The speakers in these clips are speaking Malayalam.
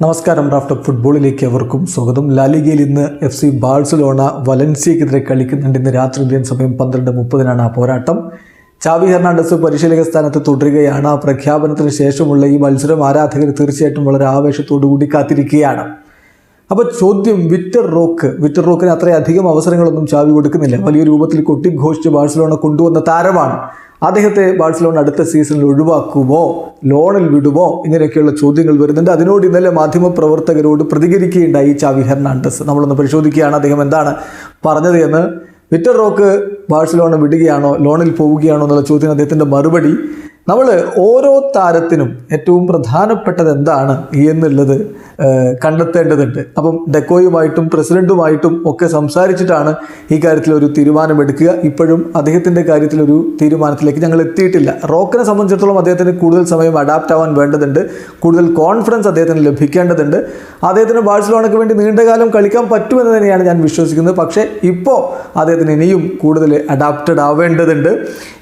നമസ്കാരം റാഫ്റ്റ് ഫുട്ബോളിലേക്ക് അവർക്കും സ്വാഗതം. ലാലിഗയിൽ ഇന്ന് എഫ് സി ബാഴ്സലോണ വലൻസിയക്കെതിരെ കളിക്കുന്നുണ്ട്. ഇന്ന് രാത്രി ഇന്ത്യൻ സമയം പന്ത്രണ്ട് മുപ്പതിനാണ് ആ പോരാട്ടം. ചാവി ഹെർണാണ്ടസ് പരിശീലക സ്ഥാനത്ത് തുടരുകയാണ്. ആ പ്രഖ്യാപനത്തിന് ശേഷമുള്ള ഈ മത്സരം ആരാധകർ തീർച്ചയായിട്ടും വളരെ ആവേശത്തോടുകൂടി കാത്തിരിക്കുകയാണ്. അപ്പോൾ ചോദ്യം വിറ്റർ റോക്ക്. വിറ്റർ റോക്കിന് അത്രയധികം അവസരങ്ങളൊന്നും ചാവി കൊടുക്കുന്നില്ല. വലിയ രൂപത്തിൽ കൊട്ടിഘോഷിച്ച് ബാഴ്സലോണ കൊണ്ടുവന്ന താരമാണ്. അദ്ദേഹത്തെ ബാഴ്സലോണ അടുത്ത സീസണിൽ ഒഴിവാക്കുമോ? ലോണിൽ വിടുമോ ഇങ്ങനെയൊക്കെയുള്ള ചോദ്യങ്ങൾ വരുന്നുണ്ട്. അതിനോട് ഇന്നലെ മാധ്യമപ്രവർത്തകരോട് പ്രതികരിക്കുകയുണ്ടായി ചാവി ഹെർണാണ്ടസ്. നമ്മളൊന്ന് പരിശോധിക്കുകയാണ് അദ്ദേഹം എന്താണ് പറഞ്ഞത് എന്ന്. വിറ്റർ റോക്ക് ബാഴ്സലോണ വിടുകയാണോ ലോണിൽ പോവുകയാണോ എന്നുള്ള ചോദ്യത്തിന് അദ്ദേഹത്തിന്റെ മറുപടി നമ്മൾ ഓരോ താരത്തിനും ഏറ്റവും പ്രധാനപ്പെട്ടത് എന്താണ് എന്നുള്ളത് കണ്ടെത്തേണ്ടതുണ്ട്. അപ്പം ഡെക്കോയുമായിട്ടും പ്രസിഡന്റുമായിട്ടും ഒക്കെ സംസാരിച്ചിട്ടാണ് ഈ കാര്യത്തിൽ ഒരു തീരുമാനമെടുക്കുക. ഇപ്പോഴും അദ്ദേഹത്തിന്റെ കാര്യത്തിൽ ഒരു തീരുമാനത്തിലേക്ക് ഞങ്ങൾ എത്തിയിട്ടില്ല. റോക്കിനെ സംബന്ധിച്ചിടത്തോളം അദ്ദേഹത്തിന് കൂടുതൽ സമയം അഡാപ്റ്റ് ആവാൻ വേണ്ടതുണ്ട്. കൂടുതൽ കോൺഫിഡൻസ് അദ്ദേഹത്തിന് ലഭിക്കേണ്ടതുണ്ട്. അദ്ദേഹത്തിന് ബാഴ്സലോണയ്ക്ക് വേണ്ടി നീണ്ടകാലം കളിക്കാൻ പറ്റുമെന്ന് തന്നെയാണ് ഞാൻ വിശ്വസിക്കുന്നത്. പക്ഷേ ഇപ്പോൾ അദ്ദേഹത്തിന് ഇനിയും കൂടുതൽ അഡാപ്റ്റഡ് ആവേണ്ടതുണ്ട്.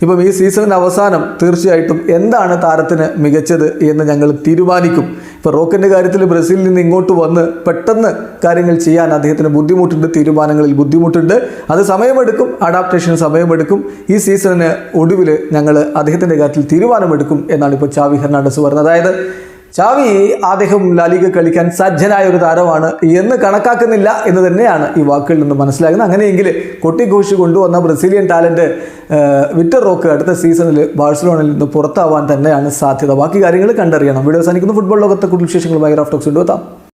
ഇപ്പം ഈ സീസണിന്റെ അവസാനം തീർച്ചയായിട്ടും എന്താണ് താരത്തിന് മികച്ചത് എന്ന് ഞങ്ങൾ തീരുമാനിക്കും. ഇപ്പോൾ റോക്കിന്റെ കാര്യത്തിൽ ബ്രസീലിൽ നിന്ന് ഇങ്ങോട്ട് വന്ന് പെട്ടെന്ന് കാര്യങ്ങൾ ചെയ്യാൻ അദ്ദേഹത്തിന് ബുദ്ധിമുട്ടുണ്ട് തീരുമാനങ്ങളിൽ ബുദ്ധിമുട്ടുണ്ട്. അത് സമയമെടുക്കും അഡാപ്റ്റേഷൻ സമയമെടുക്കും. ഈ സീസണിന് ഒടുവിൽ ഞങ്ങൾ അദ്ദേഹത്തിന്റെ കാര്യത്തിൽ തീരുമാനമെടുക്കും എന്നാണ് ഇപ്പോൾ ചാവി ഹെർണാണ്ടസ് പറഞ്ഞത്. അതായത് ചാവി അദ്ദേഹം ലാലിക കളിക്കാൻ സജ്ജനായ ഒരു താരമാണ് എന്ന് കണക്കാക്കുന്നില്ല എന്ന് തന്നെയാണ് ഈ വാക്കുകളിൽ നിന്ന് മനസ്സിലാകുന്നത്. അങ്ങനെയെങ്കിൽ കൊട്ടിഘോഷ് കൊണ്ടുവന്ന ബ്രസീലിയൻ ടാലന്റ് വിറ്റർ റോക്ക് അടുത്ത സീസണിൽ ബാഴ്സലോണയിൽ നിന്ന് പുറത്താവാൻ തന്നെയാണ് സാധ്യത. ബാക്കി കാര്യങ്ങൾ കണ്ടറിയണം. വീഡിയോ സാധിക്കുന്ന ഫുട്ബോൾ ലോകത്തെ കൂടുതൽ വിശേഷങ്ങളുമായി ടോക്സ് കൊണ്ടുവെത്താം.